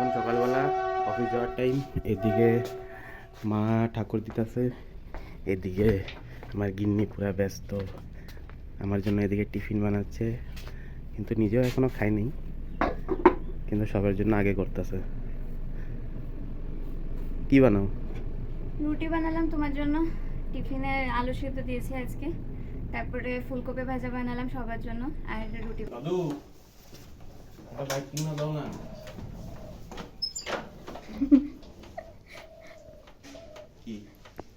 এখন সকালবেলা অফিস যাওয়ার টাইম এদিকে মা ঠাকুর দিতেছে। এদিকে আমার গিন্নি পুরা ব্যস্ত। আমার জন্য এদিকে টিফিন বানাচ্ছে। কিন্তু নিজেও এখনও খাইনি কিন্তু সবার জন্য আগে করতেছে। কি বানাও? রুটি বানালাম তোমার জন্য। টিফিনে আলু সিদ্ধ দিয়েছি আজকে। তারপরে ফুলকপি ভাজা বানালাম সবার জন্য। আর রুটি দাদু একটা বাইক কিনে দাও না।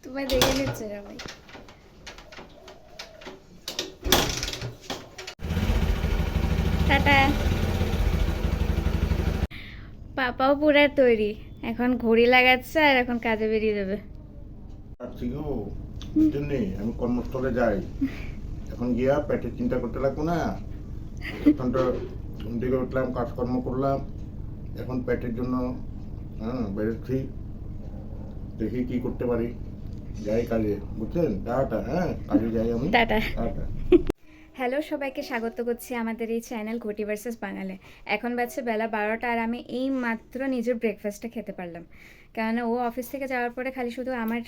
তোমায় দেখে নিচ্ছে সবাই টাটা। পাপাও পুরার তৈরি। এখন ঘড়ি লাগাচ্ছে আর এখন কাজে বেরিয়ে যাবে। জন্যে আমি কর্মস্থলে যাই। এখন গিয়া পেটের চিন্তা করতে লাগবো না। এখন তো ঘুম থেকে উঠলাম কাজকর্ম করলাম। এখন পেটের জন্য হ্যাঁ বেরোচ্ছি। দেখি কি করতে পারি। যাই কাজে বুঝছেন? টাটা হ্যাঁ কাজে যাই আমি। টাটা। টাটা। হ্যালো সবাইকে স্বাগত করছি আমাদের এই চ্যানেল ঘটি ভার্সেস বাঙালি। এখন বাজছে বেলা বারোটা আর আমি এই মাত্র নিজের ব্রেকফাস্টটা খেতে পারলাম। কেননা ও অফিস থেকে যাওয়ার পরে খালি শুধু আমার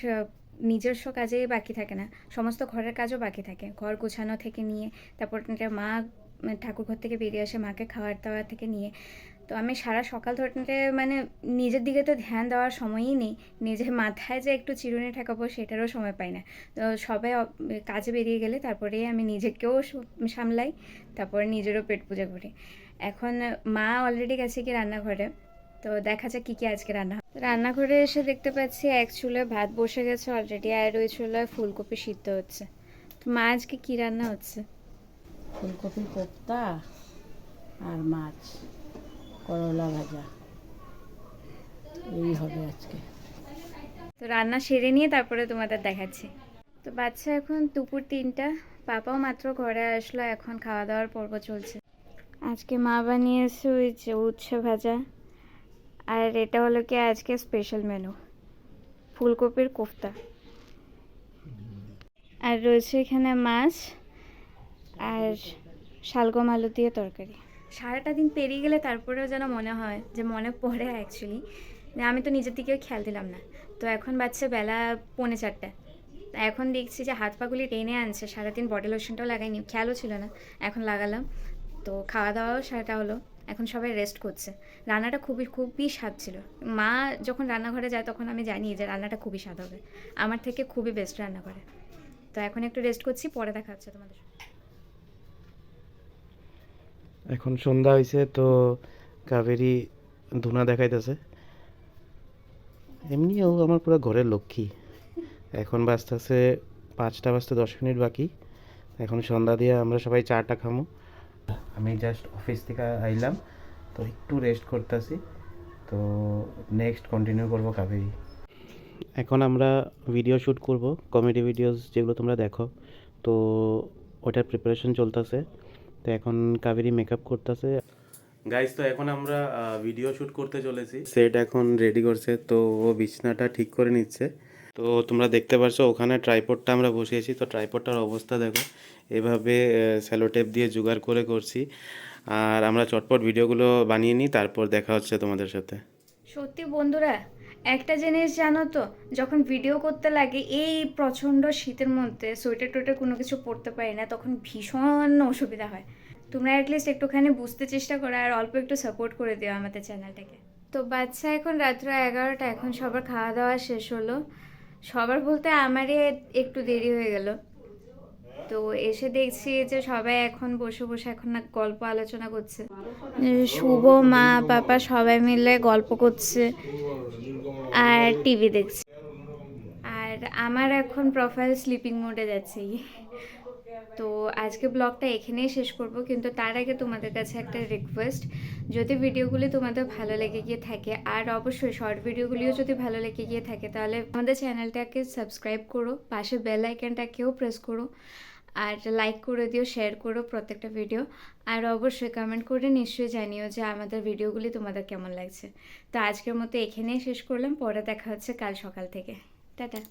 নিজস্ব কাজে বাকি থাকে না সমস্ত ঘরের কাজও বাকি থাকে। ঘর গোছানো থেকে নিয়ে তারপর মা ঠাকুর ঘর থেকে বেরিয়ে আসে মাকে খাওয়ার দাওয়ার থেকে নিয়ে। তো আমি সারা সকাল ধরে মানে নিজের দিকে তো ধ্যান দেওয়ার সময়ই নেই। নিজের মাথায় যে একটু চিরুনি ঠেকাবো সেটারও সময় পাই না। তো সবাই কাজে বেরিয়ে গেলে তারপরে আমি নিজেকেও সামলাই, তারপরে নিজেরও পেট পূজা করি। এখন মা অলরেডি গেছে কি রান্নাঘরে, তো দেখা যাক কী কী আজকে রান্না। রান্নাঘরে এসে দেখতে পাচ্ছি এক চুলায় ভাত বসে গেছে অলরেডি আর ওই চুলায় ফুলকপি সিদ্ধ হচ্ছে। তো মা আজকে কী রান্না হচ্ছে? ফুলকপি কোপ্তা আর মাছ। করলা ভাজা। এই হবে আজকে। তো রান্না সেরে নিয়ে তারপরে তোমাদের দেখাচ্ছি। তো বাচ্চা এখন দুপুর তিনটা পাপাও মাত্র ঘরে আসলো এখন খাওয়া দাওয়ার পর্ব চলছে। আজকে মা বানিয়েছে ওই যে উচ্ছে ভাজা আর এটা হলো কি আজকে স্পেশাল মেনু ফুলকপির কোফতা। আর রয়েছে এখানে মাছ আর শালগম আলু দিয়ে তরকারি। সারাটা দিন পেরিয়ে গেলে তারপরেও যেন মনে হয় যে মনে পড়ে অ্যাকচুয়ালি আমি তো নিজের দিকেও খেয়াল দিলাম না। তো এখন বাচ্চা বেলা পৌনে চারটে। এখন দেখছি যে হাত পাগুলি টেনে আনছে, সারাদিন বডি লোশনটাও লাগাইনি, খেয়ালও ছিল না, এখন লাগালাম। তো খাওয়া দাওয়াও সারাটা হলো, এখন সবাই রেস্ট করছে। রান্নাটা খুবই খুবই স্বাদ ছিল। মা যখন রান্নাঘরে যায় তখন আমি জানি যে রান্নাটা খুবই স্বাদ হবে। আমার থেকে খুবই বেস্ট রান্না করে তো এখন একটু রেস্ট করছি, পরে দেখা হচ্ছে তোমাদের। এখন সন্ধ্যা হয়েছে তো কাবেরি ধুনা দেখাইতেছে। এমনিও আমার পুরো ঘরের লক্ষ্মী। এখন বাজতেছে পাঁচটা বাজতে দশ মিনিট বাকি। এখন সন্ধ্যা দিয়ে আমরা সবাই চাটা খামো। আমি জাস্ট অফিস থেকে আইলাম, তো একটু রেস্ট করতেছি। তো নেক্সট কন্টিনিউ করব কাবেরি। এখন আমরা ভিডিও শ্যুট করব কমেডি ভিডিওস যেগুলো তোমরা দেখো। তো ওটার প্রিপারেশন চলতেছে। তো এখন কাবেরি মেকআপ করতেছে। গাইজ তো এখন আমরা ভিডিও শ্যুট করতে চলেছি। সেট এখন রেডি করছে তো ও বিছনাটা ঠিক করে নিচ্ছে। তো তোমরা দেখতে পারছ ওখানে ট্রাইপডটা আমরা বসিয়েছি। তো ট্রাইপডটার অবস্থা দেখো এভাবে স্যালোটেপ দিয়ে জোগাড় করে করছি। আর আমরা চটপট ভিডিওগুলো বানিয়ে নিই তারপর দেখা হচ্ছে তোমাদের সাথে। সত্যি বন্ধুরা একটা জিনিস জানো তো, যখন ভিডিও করতে লাগে, এই প্রচণ্ড শীতের মধ্যে সোয়েটার টোয়েটার কোনো কিছু পরতে পারি না, তখন ভীষণ অসুবিধা হয়। তোমরা অ্যাটলিস্ট একটুখানি বুঝতে চেষ্টা করো আর অল্প একটু সাপোর্ট করে দিও আমাদের চ্যানেলটাকে তো বাচ্চা এখন রাত্র এগারোটা, এখন সবার খাওয়া দাওয়া শেষ হলো। সবার বলতে আমারই একটু দেরি হয়ে গেল। তো এসে দেখছি যে সবাই এখন বসে বসে এখন না গল্প আলোচনা করছে। শুভ মা পাপা সবাই মিলে গল্প করছে। আর টিভি দেখছি। আর আমার এখন প্রোফাইল স্লিপিং মোডে যাচ্ছে। তো আজকে ব্লগটা এখানেই শেষ করব, কিন্তু তার আগে তোমাদের কাছে একটা রিকোয়েস্ট যদি ভিডিওগুলি তোমাদের ভালো লেগে গিয়ে থাকে, আর অবশ্যই শর্ট ভিডিওগুলিও যদি ভালো লেগে গিয়ে থাকে, তাহলে আমাদের চ্যানেলটাকে সাবস্ক্রাইব করো, পাশে বেল আইকনটাকেও প্রেস করো। আর লাইক করে দিও শেয়ার করো প্রত্যেকটা ভিডিও আর অবশ্যই কমেন্ট করে নিশ্চয়ই জানিও যে আমাদের ভিডিওগুলি তোমাদের কেমন লাগছে। তো আজকের মতো এখানেই শেষ করলাম, পরে দেখা হচ্ছে কাল সকাল থেকে। টাটা।